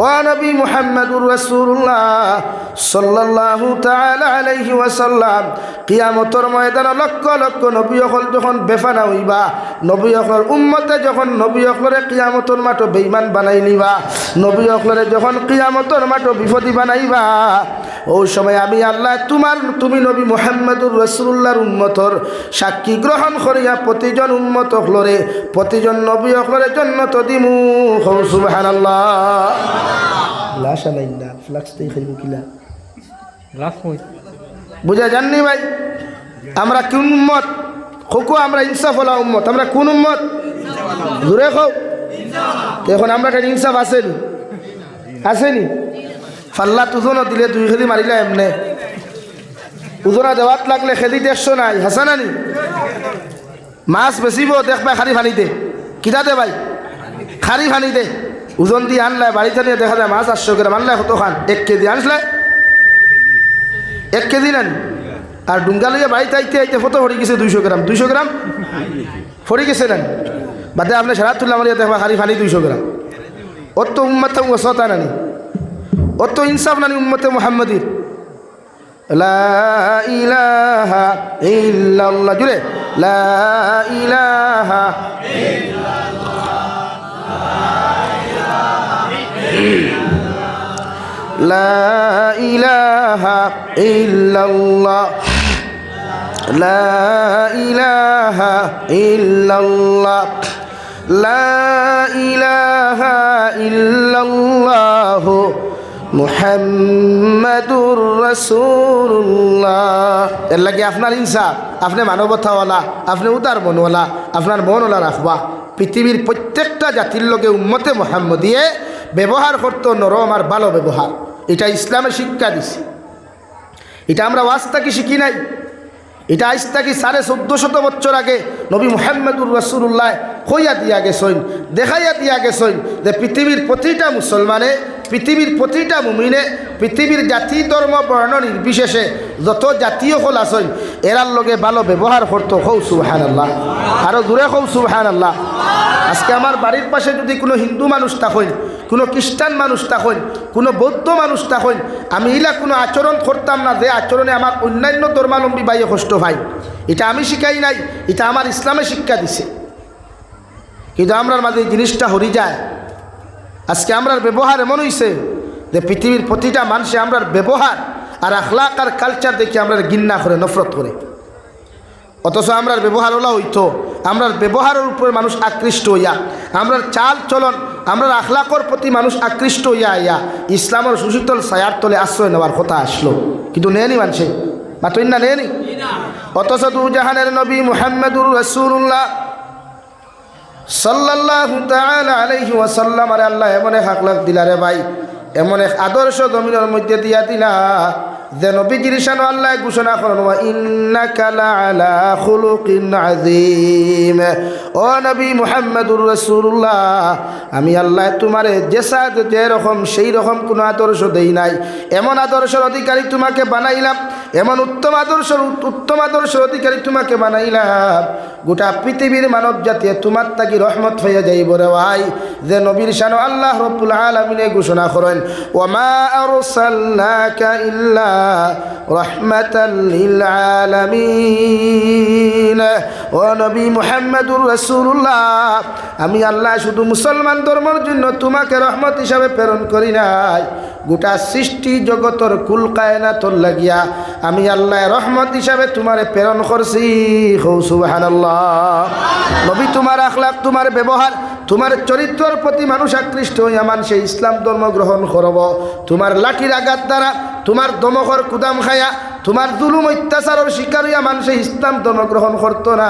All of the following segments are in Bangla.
ও নবী মুহাম্মদুর রাসূলুল্লাহ সাল্লাল্লাহু তাআলা আলাইহি ওয়াসাল্লাম, কিয়ামতের ময়দানে লক্ষ লক্ষ নবী হল যখন বেফানা হইবা, নবী হলর উম্মতে যখন নবী হলরে কিয়ামতের মাঠে বেঈমান বানাই নিবা, নবী হলরে যখন কিয়ামতের মাঠে বিপদী বানাইবা ওই সময় আমি আল্লাহ তোমার তুমি নবী মুহাম্মদুর রাসূলুল্লাহর উন্মতর সাক্ষী গ্রহণ করিয়া প্রতিজন উম্মত হলরে প্রতিজন নবী হলরে জন্নত দিমু। হৌ লাশ ফ্লাক্স খাইব কিলা। বুঝা জাননি ভাই? আমরা কোন উম্মত? খোকো আমরা ইনসাফ হলা উম্মত। আমরা কোন উম্মত? দূরে খো এখন আমরা ইনসাফ আসেনি? আসেনি? ফাল্লা তুজনও দিলে দুই খেদি মারিলে এমনে। উজনা দেওয়াত লাগলে খেদি দেড়শো নাই হাসানানি মাছ বেচিব দেখবা খারি ফানিতে কিতা দে ভাই? খারি ফানিতে ওজন দিয়ে আনলে বাড়িতে নিয়ে দেখা যায় মাছ আটশো গ্রাম আনলে কত খান এক কেজি আনসলে এক কেজি নেন। আর ডুঙ্গা লইয়া বাড়িতে আইতে আইতে ফটো ফরি গেছে দুইশো গ্রাম দুইশো গ্রাম ফরি গেছে নেন। বাদে আপনি সারা তুললাম দেখবা খালি ফানি দুইশো গ্রাম ওর তো উম্মত ওসতা নানি। ওর তো ইনসাফ নানি উম্মতে মোহাম্মদির লা ইলাহা ইল্লাল্লাহ জুড়ে লা ইলাহা لا إله إلا الله لا إله إلا الله لا إله إلا الله মুহাম্মাদুর রাসূলুল্লাহ। এর লাগে আপনার ইনসাফ আপনি মানবতাওয়ালা, আপনি উদার মনওয়ালা আপনার মনওয়ালা রাখবা পৃথিবীর প্রত্যেকটা জাতির লোকে উম্মতে মোহাম্মদিয়ে, ব্যবহার করতো নরম আর ভালো ব্যবহার। এটা ইসলামের শিক্ষা দিছে। এটা আমরা ওয়াজ থাকি শিখি নাই। এটা থাকি সাড়ে চোদ্দ শত বছর আগে নবী মোহাম্মদুর রসুল্লাহ কইয়া দিয়া গেছেন, দেখাইয়া দিয়া গেছেন যে পৃথিবীর প্রতিটা মুসলমানে পৃথিবীর প্রতিটা মুমিনে পৃথিবীর জাতি, ধর্ম, বর্ণ নির্বিশেষে যত জাতীয় হল আছেন এরার লগে ভালো ব্যবহার করতো হৌ সুবহান আল্লাহ আরও দূরে হৌ সুবহান আল্লাহ আজকে আমার বাড়ির পাশে যদি কোনো হিন্দু মানুষ থাকেন, কোনো খ্রিস্টান মানুষ থাকেন, কোনো বৌদ্ধ মানুষ থাকেন, আমি ইলা কোনো আচরণ করতাম না, যে আচরণে আমার অন্যান্য ধর্মালম্বী বাইয়ে কষ্ট ভাই এটা আমি শিখাই নাই, এটা আমার ইসলামে শিক্ষা দিছে। কিন্তু আমরার মাঝে জিনিসটা হরি যায়। আজকে আমরার ব্যবহার এমন হইছে যে পৃথিবীর প্রতিটা মানুষে আমরার ব্যবহার আর আখলাক আর কালচার দেখে আমরা গিন্না করে নফরত করে। অথচ আমরার ব্যবহার ওলা হইতো। আমরার ব্যবহারের উপরে মানুষ আকৃষ্ট হইয়া আমরার চাল চলন আমরার আখলাকর প্রতি মানুষ আকৃষ্ট হইয়া আইয়া ইসলামের সুশীতল সায়ার তলে আশ্রয় নেওয়ার কথা আসলো। কিন্তু নেয়নি মানুষে? বা তুই না নেয়নি অথচ দু জাহানের নবী মুহাম্মদুর রসুল্লাহ সাল্লাল্লাহু তাআলা আলাইহি ওয়াসাল্লাম, আরে আল্লাহ, এমন এক আখলাক দিলা রে ভাই, এমন এক আদর্শ জমিনের মধ্যে দিয়া দিলা যে নবীজির শান আল্লাহ ঘোষণা করেন আযীম। ও নবী মুহাম্মদুর রাসূলুল্লাহ, আমি আল্লাহ তোমারে যেসা যে রকম সেই রকম কোনো আদর্শ দেই নাই। এমন আদর্শের অধিকারী তোমাকে বানাইলাম এমন উত্তম আদর্শ, উত্তম আদর্শের অধিকারী তোমাকে বানাইলাম। গোটা পৃথিবীর মানব জাতীয় তোমার তাকি রহমত হয়ে যাইব রে ভাই। যে নবীর শান আল্লাহ রব্বুল আলামিনে ঘোষণা করেন ওমা ইল্লা রহমাতাল ও নবী আমি আল্লাহ শুধু মুসলমান ধর্মের জন্য তোমাকে রহমত হিসাবে প্রেরণ করি নাই। গোটা সৃষ্টি জগতর কুল কায়নাতর লাগিয়া আমি আল্লাহ রহমত হিসাবে তোমারে প্রেরণ করছি। নবী, তোমার আখলাক তোমার ব্যবহার, তোমার চরিত্রের প্রতি মানুষ আকৃষ্ট হইয়া মানুষে ইসলাম ধর্ম গ্রহণ করব। তোমার লাঠির আঘাত দ্বারা, তোমার দমকর কুদাম খায়া, তোমার জুলুম, অত্যাচারের শিকার হইয়া মানুষে ইসলাম ধর্ম গ্রহণ করতো না।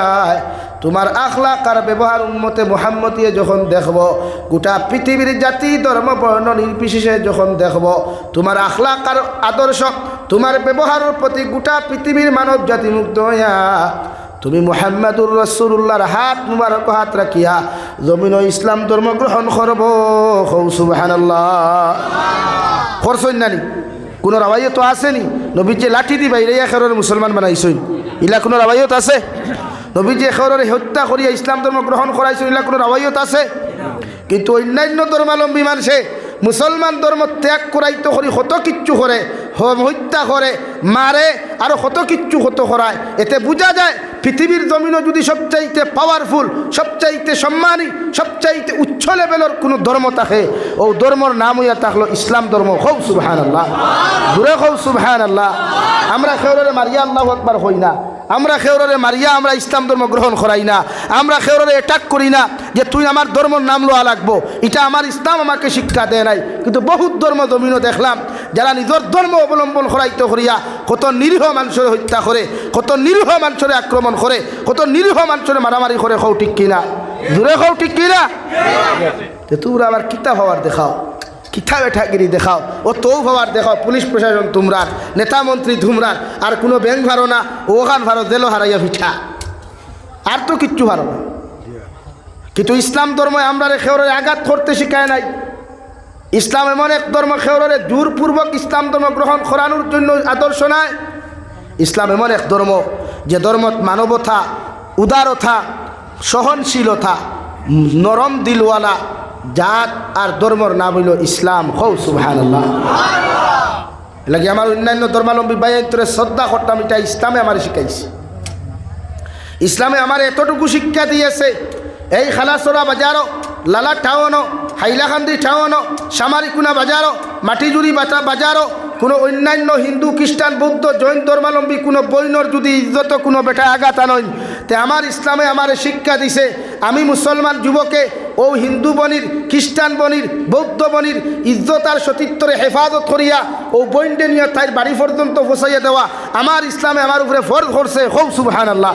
তোমার আখলাক আর ব্যবহার উন্মতে মোহাম্মতিয়ে যখন দেখব, গোটা পৃথিবীর জাতি ধর্ম বর্ণ নির্বিশেষে যখন দেখব, তোমার আখলাক আর আদর্শ তোমার ব্যবহারের প্রতি গোটা পৃথিবীর মানব জাতি মুক্ত হইয়া, তুমি মোহাম্মদুর রসুল্লাহর হাত মুবারক হাত রাখিয়া জমিন ইসলাম ধর্ম গ্রহণ করব। হৌ কোনো রাবাইও তো আসেনি? নবী যে লাঠি দিবা ইলাই এখের মুসলমান বানাইছই ইলা কোনো রাবাইয়ত আছে? নবী যে এখের হত্যা করিয়া ইসলাম ধর্ম গ্রহণ করাইছেন, ইলা কোনো রাবাইয়ত আছে? কিন্তু অন্যান্য ধর্মালম্বী মানুষে মুসলমান ধর্ম ত্যাগ করাইতে করি কত কিচ্ছু করে হত্যা করে মারে আর কত কিচ্ছু কত করায় এতে বোঝা যায় পৃথিবীর জমিনও যদি সবচাইতে পাওয়ারফুল সবচাইতে সম্মানী সবচাইতে উচ্চ লেভেলের কোনো ধর্ম থাকে ও ধর্মর নাম হইয়া থাকল ইসলাম ধর্ম হৌ সুবহান আল্লাহ ঘুরে হৌ সুবহান আল্লাহ আমরা খেউরে মারিয়া আল্লাহ একবার হই না। আমরা খেউরে মারিয়া আমরা ইসলাম ধর্ম গ্রহণ করাই না। আমরা খেউরে অ্যাটাক করি না যে তুই আমার ধর্মর নাম লোয়া লাগবো। এটা আমার ইসলাম আমাকে শিক্ষা দেয় নাই। কিন্তু বহুত ধর্ম জমিনও দেখলাম যারা নিজের ধর্ম অবলম্বন করাইতে করিয়া কত নিরীহ মানুষের হত্যা করে কত নিরীহ মানুষের আক্রমণ করে কত নিরীহ মানুষের মারামারি করে হও ঠিক কিনা? দূরে হও ঠিক কিনা তোমরা আবার কিতাব হওয়ার দেখাও। কিতা বেঠাগিরি দেখাও? ও তৌ হওয়ার দেখাও, পুলিশ প্রশাসন তোমরা নেতা মন্ত্রী তোমরা আর কোনো ব্যাংক ভারো না ওখান ভারো দেলো হারাইয়া পিঠা আর তো কিচ্ছু ভালো না। কিন্তু ইসলাম ধর্ম আমরা খেওরে আঘাত করতে শিখায় নাই। ইসলাম এমন এক ধর্ম খেওরে জোরপূর্বক ইসলাম ধর্ম গ্রহণ করানোর জন্য আদর্শ নাই। ইসলাম এমন এক ধর্ম, যে ধর্মত মানবতা, উদারতা, সহনশীলতা নরম দিলওয়ালা জাত আর ধর্মর নাম হইল ইসলাম হৌ সুবহান লাগে আমার অন্যান্য ধর্মাবলম্বী বাইন্তরে শ্রদ্ধা করতাম এটা ইসলামে আমার শিখাইছে ইসলামে আমার এতটুকু শিক্ষা দিয়েছে এই খালাসরা বাজারও লালা টাউনও হাইলাকান্দি টাউনও সামারিকুনা বাজারও মাটিজুরি বাটা বাজারও কোনো অন্যান্য হিন্দু খ্রিস্টান বৌদ্ধ, জৈন ধর্মাবলম্বী কোনো বৈনর যদি ইজ্জত কোনো বেটা আঘাত আনইন, তে আমার ইসলামে আমার শিক্ষা দিছে। আমি মুসলমান যুবকে, ও হিন্দু বনির, খ্রিস্টান বনির, বৌদ্ধ বনির, ইজ্জত আর সতীত্বরে হেফাজত করিয়া ও বৈন্ডে নিয়ে তাই বাড়ি পর্যন্ত ফসাইয়া দেওয়া আমার ইসলামে আমার উপরে ফরজ করছে। হৌ সুবহান আল্লাহ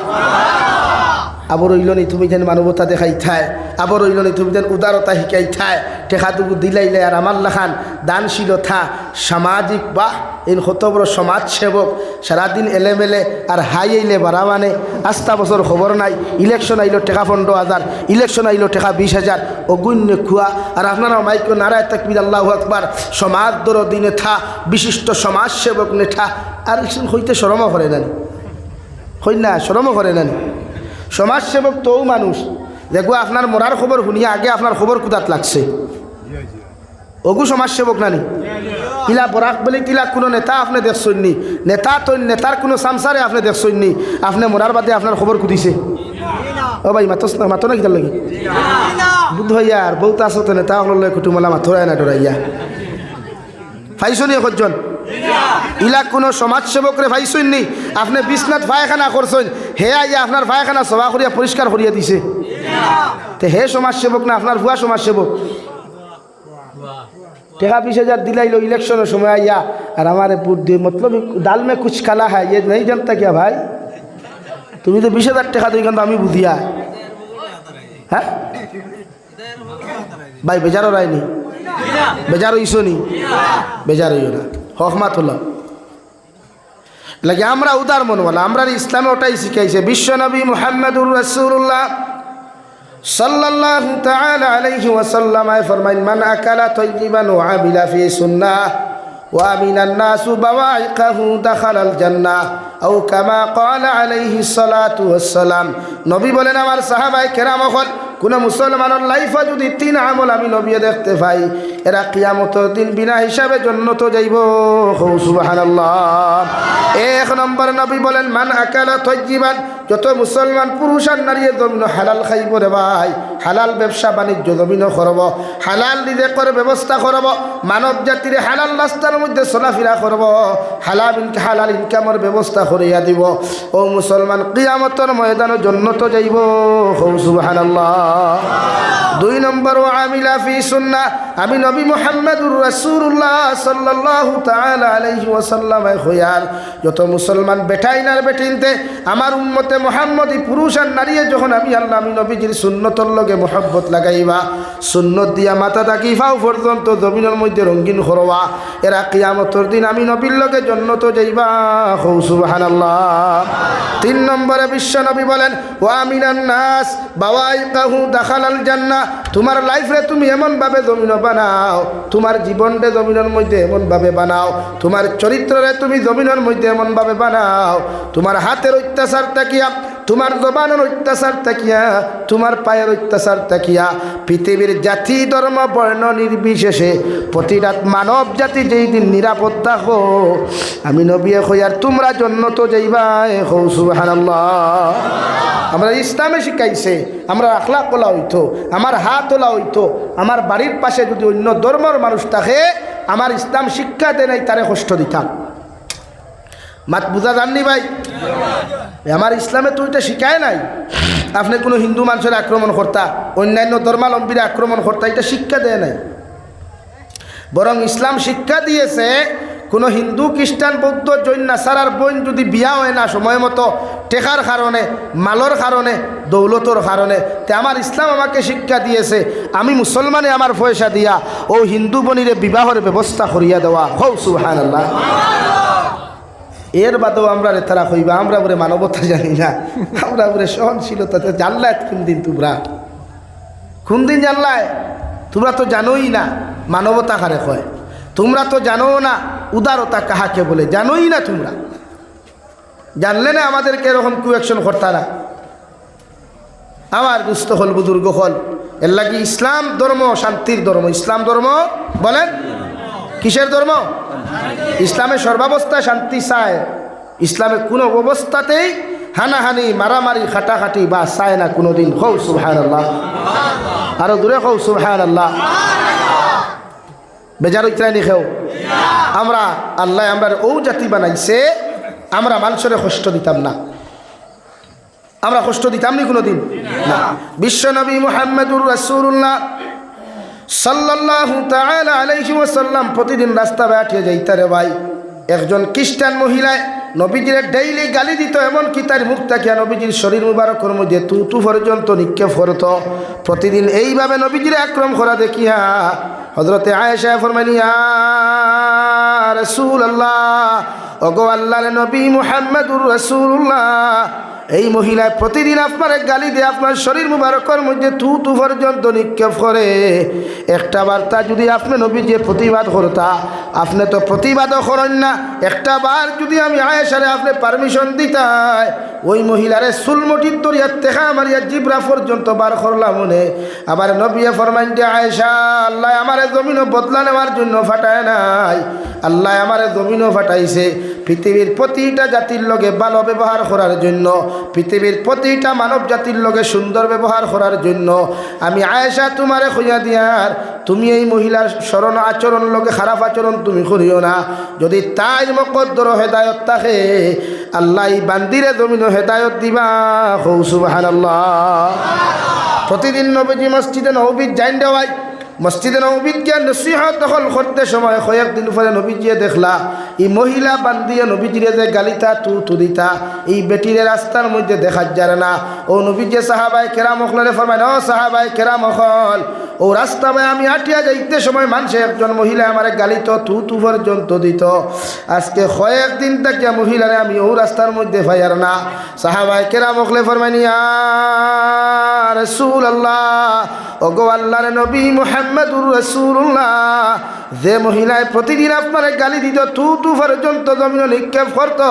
আবার রইলনি তুমি যেন মানবতা দেখাই থায় আবার রইলনি তুমি যেন উদারতা শিকাই থায় টেকাটুকু দিলাইলে আর আমার লাখান দানশীলতা, সামাজিক বা এই কত বড় সমাজসেবক, সারাদিন এলেমেলে আর হাই আইলে বাড়া মানে আস্তা বছর খবর নাই ইলেকশন আইলো টেকা পনেরো হাজার ইলেকশন আইলো টেকা বিশ হাজার, অগুণ্য খুয়া। আর আপনারা মাইক নারায় তাকবির, আল্লাহ আকবার। সমাজ দর দিনে থা বিশিষ্ট সমাজ সমাজসেবক নেঠা। আর হইতে সরমও করে নানি। হই না সরমও করে নানি। সমাজসেবক তৌ মানুষ। দেখব আপনার মরার খবর শুনিয়া আগে আপনার খবর কোথাত লাগছে। অগু সমাজসেবক নানি। ইলা বরাক বলে তিলা কোনো নেতা আপনি দেখছেন নি। নেতা তো নেতার কোনো সামসারে আপনি দেখছেন নি। আপনি মরার বাদে আপনার খবর কুদিছে। ও ভাই মাতো মাতো না কিতার লাগি? বুদ্ধ হইয়া আর বহুত আছো তো নেতা হল কুটুমলা মাথরায় না ডরাইয়া। ফাইসুন একজন ইয়ে ইলাক কোনো সমাজসেবকরে ফাইসইন নি? আপনি বিশ্বনাথ ফায়খানা করছেন, হে আইয়া আপনার ফায়খানা সভা করিয়া পরিষ্কার করিয়া দিছে। তো হে সমাজসেবক না আপনার ভুয়া সমাজসেবক? টেকা বিশ হাজার দিলাইলো ইলেকশনের সময় আইয়া, আর আমার মতলব ডাল মে কুচ কালা হ্যাঁ ইয়ে নেই জানতা কিয়া ভাই? তুমি তো বিশ হাজার টাকা দিই কিন্তু আমি বুঝিয়া হ্যাঁ? ভাই, বেজারও রায়নি বেজারও ইসনি বেজার হইও না। হকমাত হলাম লাগে আমরা উদার মনওয়ালা আমরা ইসলামে ওটাই শিখাইছে, বিশ্বনবী মুহাম্মদুর রাসূলুল্লাহ সাল্লাল্লাহু তাআলা আলাইহি ওয়াসাল্লাম ফরমাইন, মান আকালা তাইয়িবান জান্নাহ, আও কামা ক্বালা আলাইহি সালাতু ওয়াসসালাম। নবী বলেন, আমার সাহাবায়ে কেরাম হল কোন মুসলমানের লাইফে যদি তিন আমল আমি নবী দেখতে পাই, এরা কিয়ামত দিন বিনা হিসাবে জন্নত যাইব। সুবহানাল্লাহ। এক নম্বর নবী বলেন, মান আকালা তৈজিবান যত মুসলমান পুরুষ আর নারী জমিন হালাল খাইব রে ভাই, হালাল ব্যবসা বাণিজ্য জমিন করব, হালাল রিজেকর ব্যবস্থা করব, মানব জাতির হালাল রাস্তার মধ্যে চলাফেরা করব, হালাল হালাল ইনকামের ব্যবস্থা করিয়া দিব। ও মুসলমান, কিয়ামতর ময়দানে জন্নত যাইব। হৌ, সুবহানাল্লাহ। দুই নম্বর আমিলা ফি সুন্না। আমি নবী মোহাম্মদুর রাসূলুল্লাহ সাল্লাল্লাহু তাআলা আলাইহি ওয়াসাল্লাম হইয়ার যত মুসলমান বেটাইনার বেটিনতে, আমার উম্মতে মোহাম্মদী পুরুষ আর নারীয়ে যখন আমি আল্লাহ, আমি নবীজির সুন্নতর লগে মোহাব্বত লাগাইবা। সুন্নত দিয়া মাথা থাকি ফাও পর্যন্ত জমিনের মধ্যে রঙিন করবা। এরা কিয়ামতর দিন আমি নবীর লগে জন্নত যাইবা। হৌ সুবহানাল্লাহ। তিন নম্বরে বিশ্ব নবী বলেন ও আমিনান নাস কাহু দাখালাল জান্না তোমার লাইফে তুমি এমনভাবে জমিন বানাও, তোমার জীবনটা জমিনের মধ্যে এমনভাবে বানাও, তোমার চরিত্ররে তুমি জমিনের মধ্যে এমনভাবে বানাও, তোমার হাতের অত্যাচার তাকিয়া তোমার জবানের অত্যাচার তাকিয়া তোমার পায়ের অত্যাচার তাকিয়া পৃথিবীর জাতি, ধর্ম, বর্ণ নির্বিশেষে প্রতিটা মানব জাতি যেই দিন নিরাপত্তা হো আমি নবিয়ে হইয়ার তোমরা জন্য তো যাইবাই হৌ সুবহানাল্লাহ। আমরা ইসলামে শিখাইছে, আমরা আখলা কোলা হইতো আমার হাত ওলা হইতো আমার বাড়ির পাশে যদি অন্য ধর্মের মানুষ থাকে, আমার ইসলাম শিক্ষা দেয় নাই তারে কষ্ট দিতাম। মাত বুঝা জাননি ভাই? আমার ইসলামে তো এটা শিখায় নাই। আপনি কোনো হিন্দু মানুষের আক্রমণ কর্তা, অন্যান্য ধর্মালম্বীর আক্রমণ কর্তা, এটা শিক্ষা দেয় নাই। বরং ইসলাম শিক্ষা দিয়েছে, কোনো হিন্দু, খ্রিস্টান, বৌদ্ধ, জৈন নাসারার বোন যদি বিয়া হয় না সময় মতো, টেকার কারণে, মালর কারণে, দৌলতর কারণে, তে আমার ইসলাম আমাকে শিক্ষা দিয়েছে, আমি মুসলমানে আমার পয়সা দিয়া, ও হিন্দু বনিরে বিবাহের ব্যবস্থা করিয়া দেওয়া। হৌ সুহান আল্লাহ এর বাদেও আমরা রে তারা কইবা, আমরা বলে মানবতা জানি না। আমরা বলে সহনশীলতাতে জানলায় কোন দিন তোমরা? কোন দিন জানলায়? তোমরা তো জানোই না মানবতা কারে কয়। তোমরা তো জানো না উদারতা কাহাকে বলে। জানোই না তোমরা। জানলে না আমাদেরকে এরকম কুয়েকশন করতারা। আমার দুস্থ হল বুজুর্গ হল। এর লাগি ইসলাম ধর্ম, শান্তির ধর্ম। ইসলাম ধর্ম, বলেন? কিসের ধর্ম? ইসলামে সর্বাবস্থায় শান্তি চায়। ইসলামে কোনো অবস্থাতেই হানাহানি, মারামারি, খাটাখাটি বা চায় না কোনো দিন হৌ সুবহান আল্লাহ আরও দূরে হৌ সুবহান আল্লাহ বেজার ইত্রানি খেও আমরা, আল্লাহ আমরা ও জাতি বানাইছে, আমরা মানুষের কষ্ট দিতাম না। আমরা কষ্ট দিতাম নি কোনো দিন না। বিশ্বনবী মোহাম্মদুর রাসূলুল্লাহ সাল্লাল্লাহু তাআলা আলাইহি ওয়াসাল্লাম প্রতিদিন রাস্তা বেটিয়ে যাইতারে ভাই। একজন খ্রিস্টান মহিলায় নবীজির ডেইলি গালি দিত, এমনকি তার মুখ তাকিয়া নবীজির শরীর মুবারকের মধ্যে তু তু পর্যন্ত নিক্ষেপ করত। প্রতিদিন এইভাবে নবীজির আক্রম করা দেখিয়া হজরতে আয়েশা ফরমানিয়া রসুল আল্লাহ ওগো আল্লাহর নবী মুহাম্মদুর রসুল্লাহ এই মহিলা প্রতিদিন আপনার গালি দিয়ে আপনার শরীর মুবারকর মধ্যে থু তু পর্যন্ত নিক্ষেপ করে। একটা বার্তা যদি আপনি নবী যে প্রতিবাদ করতা, আপনি তো প্রতিবাদও করেন না। একটা বার যদি আমি আয়েশারে আপনি পারমিশন দিতাই ওই মহিলারে সুলমটির তরিয়া তেখা মারিয়া জিব্রা পর্যন্ত বার করলাম মনে। আবার নবিয়ে ফরমাইন আয়েশা, আল্লাহ আমার জমিনও বদলা নেওয়ার জন্য ফাটায় নাই। আল্লাহ আমার জমিনও ফাটাইছে পৃথিবীর প্রতিটা জাতির লগে ভালো ব্যবহার করার জন্য, পৃথিবীর প্রতিটা মানব জাতির লগে সুন্দর ব্যবহার করার জন্য। আমি, আয়েশা, তোমারে খুঁজা দিয়ার, তুমি এই মহিলার স্মরণ আচরণ লগে খারাপ আচরণ তুমি করিও না। যদি তাই মকদ্দর হেদায়ত থাকে, আল্লাহ এই বান্দিরে জমিন হেদায়ত দিবা হৌ সুবাহান প্রতিদিন নবীজি মসজিদে নবীর জাইন দেওয়াই মসজিদে নবীদকে নসিহত দখল করতে সময় কয়েকদিন পরে নবীজিয়ে দেখলা, এই মহিলা বান্দিয়ে নবীজিরে যে গালিতা, তু তুদিতা এই বেটিরে রাস্তার মধ্যে দেখা যায় না। ও নবীজে সাহাবাই কেরাম অখলরে ফরমায়, ও সাহাবাই কেরাম অখল ও রাস্তা ভাই আমি আটিয়া যাইতে সময় মানুষে একজন মহিলা আমার গালিত তু তু পর্যন্ত দিত। আজকে কয়েকদিন থেকে মহিলারে আমি ও রাস্তার মধ্যে ফাইয়ার না। সাহাবাই কেরাম অখলে ফরমাইনিয়া রসুল আল্লাহ ওগো আল্লাহর নবী মোহাম্মদুর রসুল্লাহ যে মহিলায় প্রতিদিন আপনার গালি দিত তু তু পর্যন্ত জমিন নিক্ষেপ করত,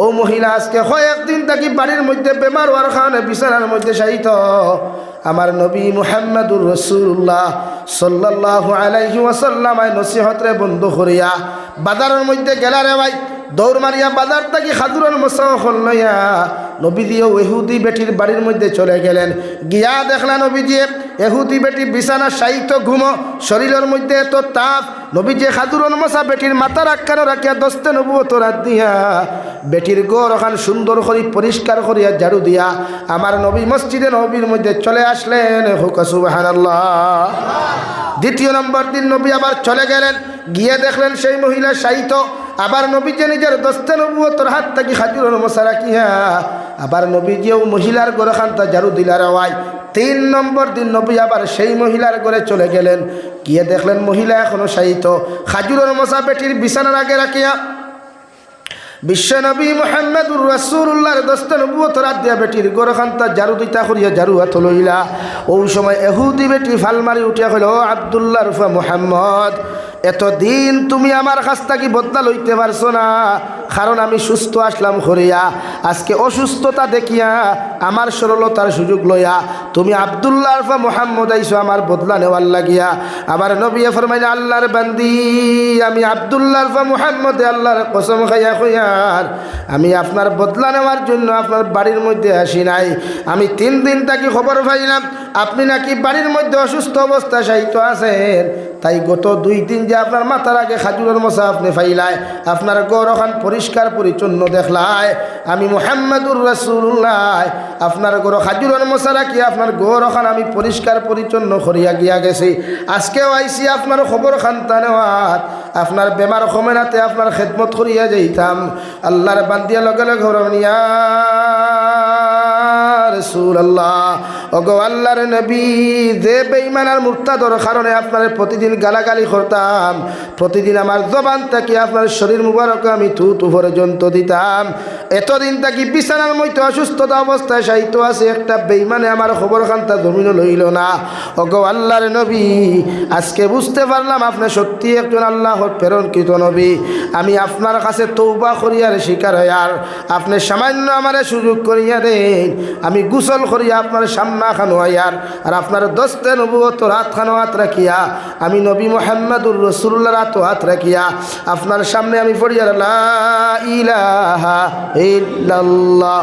ও মহিলা আজকে কয়েকদিন থাকি বাড়ির মধ্যে বেমার হওয়ার কারণে বিছানার মধ্যে সাহিত আমার নবী মুহাম্মদুর রসুল্লাহ সাল্লাহ আলাইহি ওয়াসাল্লামায় নসিহতরে বন্ধ করিয়া বাজারের মধ্যে গেলারে ভাই। দৌড় মারিয়া বাজার থেকে খাদুরের মশাখন লইয়া নবীজিও এহুদি বেটির বাড়ির মধ্যে চলে গেলেন। গিয়া দেখলা নবীজি, এহুদি বেটি বিছানা সাহিত্য ঘুমো, শরীরের মধ্যে এত তাপ। নবীজি খাদুরন মশা বেটির মাথার আক্কানো রাখিয়া দস্তে নবুয়ত রাত দিয়া বেটির গোর ওখান সুন্দর করি পরিষ্কার করিয়া ঝাড়ু দিয়া আমার নবী মসজিদে নবীর মধ্যে চলে আসলেন। হুকাসুবাহান দ্বিতীয় নম্বর দিন নবী আবার চলে গেলেন। গিয়ে দেখলেন সেই মহিলা সাহিত্য আবার নবীজি নিজের দস্তে নবুয়তর হাত থাকি খাজুরের মশা রাখিয়া আবার নবীজিও মহিলার গড়ে খান্তা ঝাড়ু দিলার আওয়াই তিন নম্বর দিন নবী আবার সেই মহিলার ঘরে চলে গেলেন। গিয়ে দেখলেন মহিলা এখনও সাহিত্য খাজুরের মশা বেটির বিছানার আগে রাখিয়া বিশ্বনবী মোহাম্মদুর রাসুল্লাহর দস্ত নবুয়ত রাত দিয়া বেটির গোরখান্তা জারু দিতা করিয়া জারু হাত লইলা। ওই সময় এহুদি বেটি ফালমারি উঠিয়া কইল, ও আবদুল্লাহ রুফা মোহাম্মদ এতদিন তুমি আমার কাছ থেকে বদলা লইতে পারছ না। কারণ আমি সুস্থ আসলাম করিয়া আজকে অসুস্থতা দেখিয়া আমার সরলতার সুযোগ লইয়া তুমি আবদুল্লাহ আরফা মোহাম্মদ আইসো আমার বদলা নেওয়ার লাগিয়া। আমার নবী ফরমাইন আল্লাহর বান্দি, আমি আবদুল্লাহ আরফা মোহাম্মদ, আল্লাহর কসম খাইয়া খুইয়ার আমি আপনার বদলা নেওয়ার জন্য আপনার বাড়ির মধ্যে আসি নাই। আমি তিন দিন তাকে খবর পাইলাম। আপনি নাকি বাড়ির মধ্যে অসুস্থ অবস্থা সাহিত্য আছেন? তাই গত দুই দিন যে আপনার মাথার আগে খাজুরের মশা আপনি ফাইলায়, আপনার গড় ওখান পরিষ্কার পরিচ্ছন্ন দেখলায়। আমি মোহাম্মদুর রসুল্লাহ আপনার গড় খাজুরের মশা রাখি, আপনার গড় ওখান আমি পরিষ্কার পরিচ্ছন্ন করিয়া গিয়া গেছি। আজকেও আইসি আপনার খবর খান্তা নেওয়াত, আপনার বেমার কমেনাতে আপনার খেদমত করিয়া যাইতাম। আল্লাহর বান্দিয়া লগে লগে হরমিয়া রসুল আল্লাহ আল্লাহর নবী, যে বেইমান আর মুরতাদর কারণে আপনার প্রতিদিন গালাগালি করতাম, প্রতিদিন আমার জবান থাকি আপনার শরীর মুবারক আমি তু তু পর্যন্ত দিতাম। এতদিন থাকি বিছানার মতো অসুস্থতা অবস্থায় সাহিত্য আছে, একটা বেইমানে আমার খবর খান্তা জমিনও লইল না। ওগো আল্লাহর নবী, আজকে বুঝতে পারলাম আপনি সত্যি একজন আল্লাহর প্রেরণকৃত নবী। আমি আপনার কাছে তৌবা করিয়ার শিকার হইয়ার আপনি সামান্য আমারে সুযোগ করিয়া দেন, আমি গুসল করিয়া আপনার সামনা খানো হইয়ার আর আপনার দস্তে নবুয়ত রাত খানো হাত রাখিয়া, আমি নবী মোহাম্মদুর রসুল্লাহ রাত হাত রাখিয়া, আপনার সামনে আমি পড়িয়ার ইলাহা ইল্লাল্লাহ।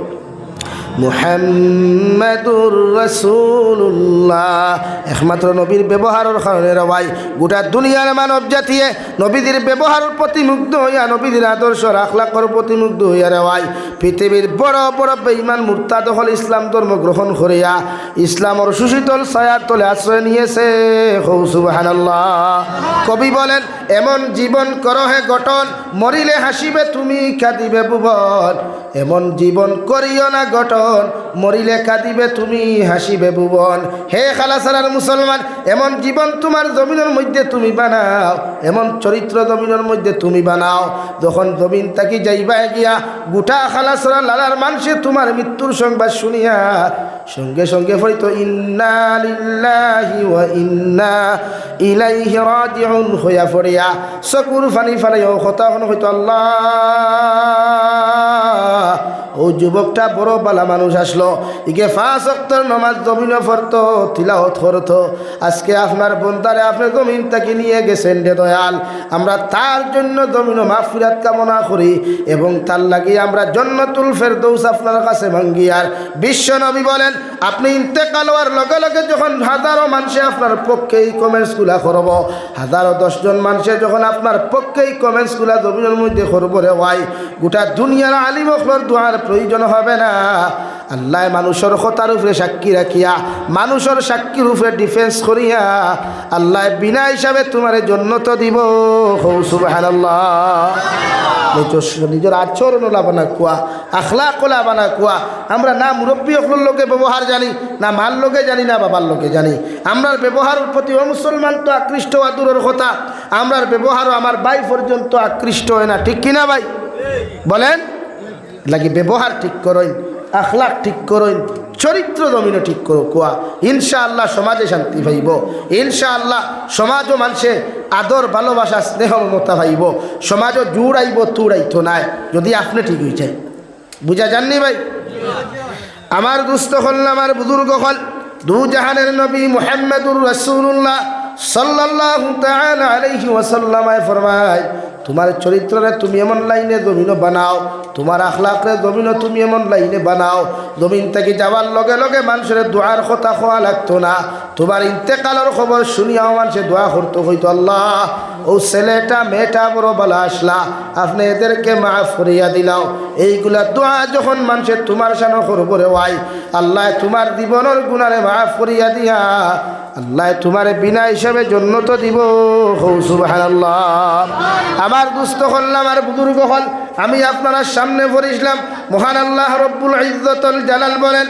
মুহাম্মাদুর রাসূলুল্লাহ। একমাত্র নবীর ব্যবহারের কারণে রবাই গোটা দুনিয়ার মানব জাতিয়ে নবীদের ব্যবহারের প্রতি মুগ্ধ হইয়া নবীদের আদর্শ আখলাকর প্রতি মুগ্ধ হইয়া রেওয়াই পৃথিবীর বড় বড় বেঈমান মুরতাদ হল ইসলাম ধর্ম গ্রহণ করিয়া ইসলামর সুশীতল ছায়ার তলে আশ্রয় নিয়েছে। হৌ, সুবহানাল্লাহ। কবি বলেন, এমন জীবন করহে গঠন, মরিলে হাসিবে তুমি কাঁদিবে ভুবন। এমন জীবন করিও না গঠন মরিলে কাঁদিবে, তুমি হাসিবে ভুবন। হে খালাসারার মুসলমান, এমন জীবন তোমার জমিনের মধ্যে তুমি বানাও, এমন চরিত্র জমিনের মধ্যে তুমি বানাও। যখন জমিন তাকি যাইবা গিয়া, গোটা খালাসরা লালার মানুষে তোমার মৃত্যুর সংবাদ শুনিয়া, সঙ্গে সঙ্গে ফরিত, ইন্না লিল্লাহি ওয়া ইন্না ইলাইহি হইয়া ফরিয়া চকুর ফানি ফালাইও কথা হয়তো আল্লাহ, ও যুবকটা বড় বালা মানুষ আসলো। ইকে ফাঁস অক্তর নমাজ জমিন ফরত তিলাহত করত। আজকে আপনার বন্দারে আপনি জমিন তাকে নিয়ে গেছেন রে দয়াল। আমরা তার জন্য জমিন মাফিরাত কামনা করি এবং তার লাগিয়ে আমরা জন্নতুল ফেরদৌস আপনার কাছে ভাঙ্গিয়ার বিশ্ব নবী বলেন, আপনি ইন্তেকাল হওয়ার লগে লগে যখন হাজারো মানুষে আপনার পক্ষেই কমেন্টসগুলা করব, হাজারো দশজন মানুষে যখন আপনার পক্ষেই কমেন্টসগুলা জমিনের মধ্যে করব রে ভাই। গোটা দুনিয়ার আলিম অখলর দোয়ার প্রয়োজন হবে না। আল্লাহ মানুষের কথার উপরে সাক্ষী রাখিয়া, মানুষের সাক্ষীর উপরে ডিফেন্স করিয়া আল্লাহ বিনা হিসাবে তোমার জন্য তো দিব নিজের আচরণ লাভানা কুয়া আখলা কোলা বানা কুয়া। আমরা না মুরব্বী অকলের লোকে ব্যবহার জানি, না মার লোকে জানি, না বাবার লোকে জানি। আমরার ব্যবহারের প্রতি মুসলমান তো আকৃষ্ট হওয়া দূরের কথা। আমরার ব্যবহারও আমার ভাই পর্যন্ত আকৃষ্ট হয় না, ঠিক কিনা ভাই? বলেন? লাগি ব্যবহার ঠিক করইন আখলাক ঠিক করইন চরিত্র দমিন ঠিক করো কোয়া। ইনশাআল্লাহ সমাজে শান্তি পাইব। ইনশাআল্লাহ সমাজও মানুষে আদর, ভালোবাসা, স্নেহ, মমতা পাইব। সমাজও জুড়াইব তুড়াইতো নাই, যদি আপনি ঠিক হয়ে যায় বুঝা যাননি ভাই? আমার দুস্থ হল আমার বুজুর্গ হল দু জাহানের নবী মোহাম্মদুর রসুল্লাহ সাল্লাল্লাহু তাআলা আলাইহি ওয়াসাল্লামায় ফরমায় তোমার চরিত্রে তুমি এমন লাইনে জমিন বানাও, তোমার আখলাকরে জমিন তুমি এমন লাইনে বানাও। জমিন থেকে যাওয়ার লগে লগে মানুষের দোয়ার কথা খোয়া লাগতো না। তোমার ইন্তেকালের খবর শুনিয়াও মানুষের দোয়া করতো হইতো, আল্লাহ, ও ছেলেটা, মেয়েটা বড় বলা আসলা, আপনি এদেরকে মাফ করিয়া দিলাও। এইগুলা দোয়া যখন মানুষের তোমার সানো করব রে ওয়াই আল্লাহ তোমার জীবনের গুণারে মাফ করিয়া দিয়া আল্লাহ তোমার বিনা হিসাবে জন্য তো দিব হৌ সুবহানাল্লাহ আমার দুস্থ হল আমার বুজুর্গ হল আমি আপনারা সামনে পড়িসলাম মহান আল্লাহ রব্বুল ইজ্জতুল জালাল বলেন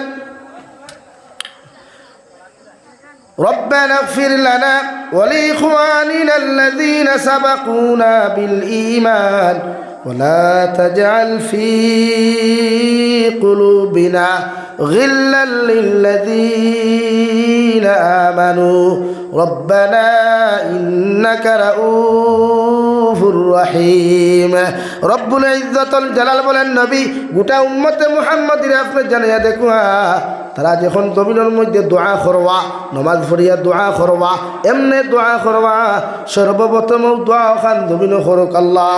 ربنا اغفر لنا ولإخواننا الذين سبقونا بالإيمان ولا تجعل في قلوبنا غلا للذين آمنوا ربنا إنك رؤوف রহিম রব্বুল ইজ্জতুল জালাল বলেন নবী গোটা উম্মতে মুহাম্মদের আপনি জানিয়া দেখুন তারা যখন জমিনের মধ্যে দোয়া করবা নমাজ পড়িয়া দোয়া করবা এমনি দোয়া করবা সর্বপ্রথম দোয়া খান জমিন করুক আল্লাহ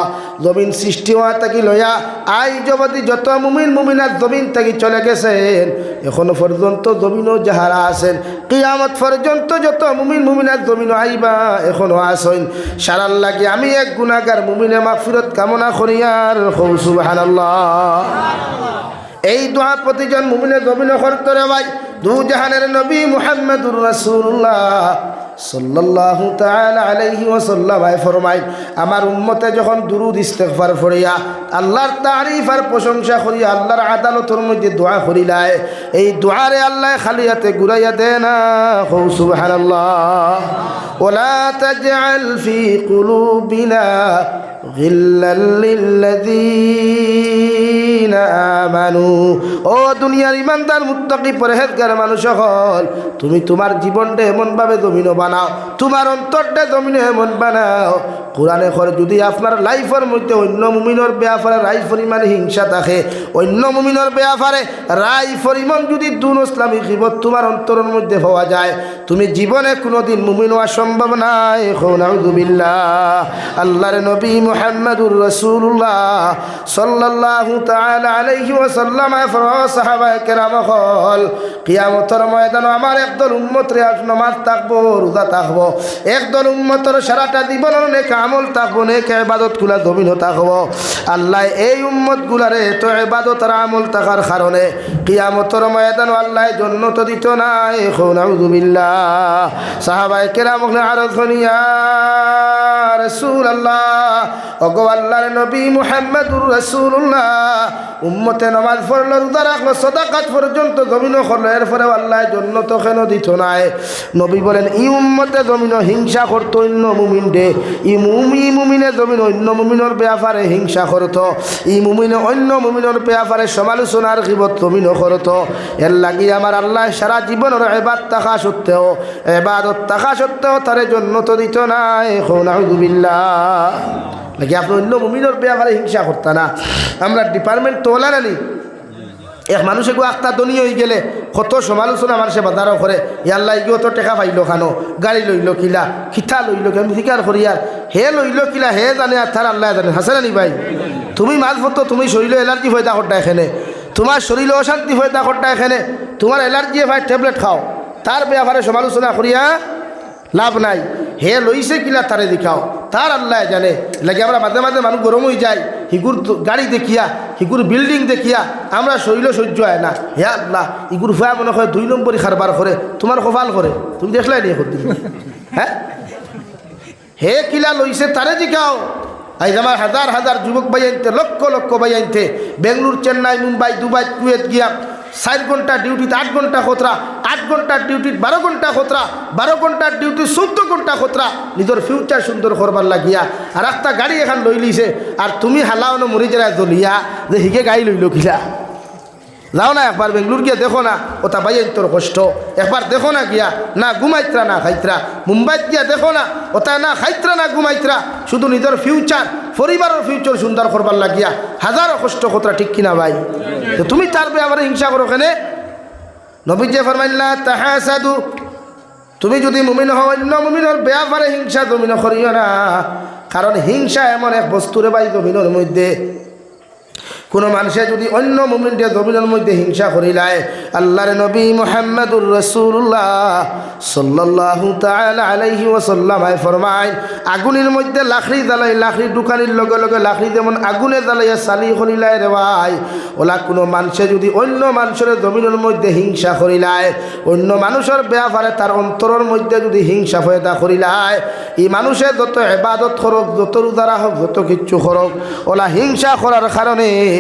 জমিন সৃষ্টি হওয়া থাকি লইয়া আই জগতি যত মুমিন মুমিনার জমিন থাকি চলে গেছেন এখনো পর্যন্ত জমিনও যাহারা আছেন কিয়ামত পর্যন্ত যত মুমিন মুমিনার জমিন আইবা, এখনও আসইন। সারার লাগে আমি এক গুণাগার মুমিনে মাফিরত কামনা করিয়ার হৌ সুবহানাল্লাহ। এই দোয়া প্রতিজন মুমিনে জমিন করতরে ভাই দু জাহানের নবী মুহাম্মদুর রাসূলুল্লাহ সাল্লাল্লাহু তাআলা আলাইহি ওয়াসাল্লাম আয় ফরমাই আমার উম্মতে যখন দুরুদ ইস্তেগফার ফরিয়া আল্লাহর তারিফ আর প্রশংসা করিয়া আল্লাহর আদালতের মধ্যে দোয়া করিলায় এই দোয়ারে আল্লাহ খালি হাতে ঘুরাইয়া দে না হৌ সুবহানাল্লাহ ওলা তাজআল ফি কুলুবিনা غلا للذين ও দুনিয়ার ইমানদার, মুত্তাকি, পরহেজগার মানুষ সকল তুমি তোমার জীবনটা এমনভাবে জমিন বানাও, তোমার অন্তরটা জমিনে এমন বানাও। কোরআনে ঘর যদি আপনার লাইফের মধ্যে অন্য মুমিনের বেয়াফারে রাই পরিমাণ হিংসা থাকে, অন্য মুমিনের বেয়াফারে রাই পরিমাণ যদি দুন ইসলামী জীবন তোমার অন্তরের মধ্যে হওয়া যায়, তুমি জীবনে কোনোদিন মুমিন হওয়া সম্ভব নাই। হৌনাউজুবিল্লা আল্লাহর নবী মোহাম্মদুর রসুল্লাহ সাল্লাহ তাল আলাইহি ওয়াসাল্লাম সাহাবায়ে কেরাম হল। কিয়ামতের ময়দানে আমার একদল উম্মত রে আজ নামাজ আল্লাহ এই দিত নাই। খৌনাউদুবিল্লাহ সাহাবায়ে কেরাম হলে আরও ধনিয়া রসুল জমিনও হিংসা করতো, অন্য মুমিন জমিন হিংসা করতো। ই মুমিনে, অন্য মুমিনের ব্যাপারে সমালোচনার কিবত জমিন করতো। এর লাগি আমার আল্লাহ সারা জীবনের এবার থাকা সত্ত্বেও, এবাদত থাকা সত্ত্বেও তার জন্য তো দিত নাই নাকি আপনি অন্য মুমিনের ব্যাপারে হিংসা করতা না। আমরা ডিপার্টমেন্ট তোলা নানি এক মানুষ এগো আখতা দনি হয়ে গেলে কত সমালোচনা মানুষে বাজারও করে। ইয়াল্লা ইগো তো টেকা পাইল খানো গাড়ি লইল কিলা খিঠা লইল কি আমি স্বীকার করি আর। হে লইল কিলা, হে জানে আর তার আল্লাহ জানে। হাসে নানি ভাই, তুমি মাছ পত্র তুমি শরীর এলার্জি হয়ে থাকটা এখানে। তোমার শরীর অশান্তি হয়ে থাকটা এখানে। তোমার এলার্জি ভাই ট্যাবলেট খাও। তার ব্যাপারে সমালোচনা করিয়া লাভ নাই। হে লইছে কিলা তারে দেখাও। তার আল্লাহ জানে। লাগে আমরা মাঝে মাঝে মানুষ গরম হয়ে যায়, হিগুর গাড়ি দেখিয়া, হিগুর বিল্ডিং দেখিয়া, আমরা শৈল সহ্য হয় না। হে আল্লাহ, ইগুর ফুয়া মনে হয় দুই নম্বরই খারবার করে, তোমার কপাল করে। তুমি দেখলাই করতে হ্যাঁ? হে কিলা লইছে তারে দেখাও। আজ আমার হাজার হাজার যুবক ভাই আনতে, লক্ষ লক্ষ ভাই আনতে। বেঙ্গলোর, চেন্নাই, মুম্বাই, দুবাই, কুয়েত গিয়া ষাট ঘণ্টা ডিউটিতে আট ঘণ্টা খতরা, আট ঘণ্টার ডিউটিত বারো ঘণ্টা খতরা বারো ঘণ্টার ডিউটি চৌদ্দ ঘণ্টা খতরা। নিজের ফিউচার সুন্দর করবার লাগিয়া আর একটা গাড়ি এখন লই লিছে আর তুমি হালাওনো মরি যারা জ্বলিয়া, যে হিগে গাড়ি লইল কিলা যাও না একবার বেঙ্গলোর গিয়া দেখো না ওটা বাইন তোর কষ্ট। একবার দেখো না গিয়া, না ঘুমাইত্রা, না খাইত্রা। মুম্বাইত গিয়া দেখো না ওটা না খাইত্রা, না ঘুমাইত্রা। শুধু নিজের ফিউচার পরিবারের ফিউচার সুন্দর করবার লাগিয়া হাজারো কষ্ট কতরা ঠিক কিনা ভাই। তো তুমি তার ব্যাপারে হিংসা করো কেনে? নবীজে ফরমাইল্লা তাহা সাধু তুমি যদি মুমিন হও, অন্য মুমিনের ব্যাপারে হিংসা তুমি না। কারণ হিংসা এমন এক বস্তুরে ভাই জমিনের মধ্যে। কোনো মানুষে যদি অন্য মুমিনকে জমিনের মধ্যে হিংসা করিলায় আল্লাহর নবী মোহাম্মদুর রসুল্লাহ তাআলা আলাইহি ওয়াসাল্লামায় ফরমায়, আগুনের মধ্যে লাকড়ি জ্বালাই লাকড়ি দোকানের লগে লগে লাকড়ি যেমন আগুনে জ্বালাইয়া চালি করিলায় রে ভাই ওলা কোনো মানুষে যদি অন্য মানুষের জমিনের মধ্যে হিংসা করিলায় অন্য মানুষের ব্যাপারে তার অন্তরের মধ্যে যদি হিংসা ফয়দা করিলায় এই মানুষে যত এবাদত করক, যত রোজারা হোক যত কিচ্ছু করক, ওলা হিংসা করার কারণে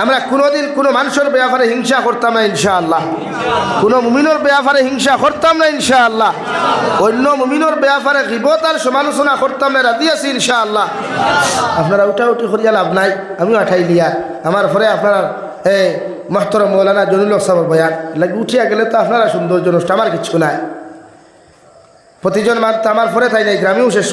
আমরা কোনোদিন কোনো মানুষের ব্যাপারে হিংসা করতাম না, ইনশাআল্লাহ। কোনো মুমিনের ব্যাপারে হিংসা করতাম না, ইনশাআল্লাহ। অন্য মুমিনের ব্যাপারে গিবত আর সমালোচনা করতাম না, রাজি আছি, ইনশাআল্লাহ। আপনারা উঠা উঠি করিয়া লাভ নাই, আমিও আঠাই লিয়া। আমার পরে আপনারা এই মহতর মৌলানা জনুল সাহেব বয়ান। লাগে উঠিয়া গেলে তো আপনারা সৌন্দর্য নষ্ট, আমার কিছু নাই। প্রতিজন মান আমার পরে তাই নাই, গ্রামেও শেষ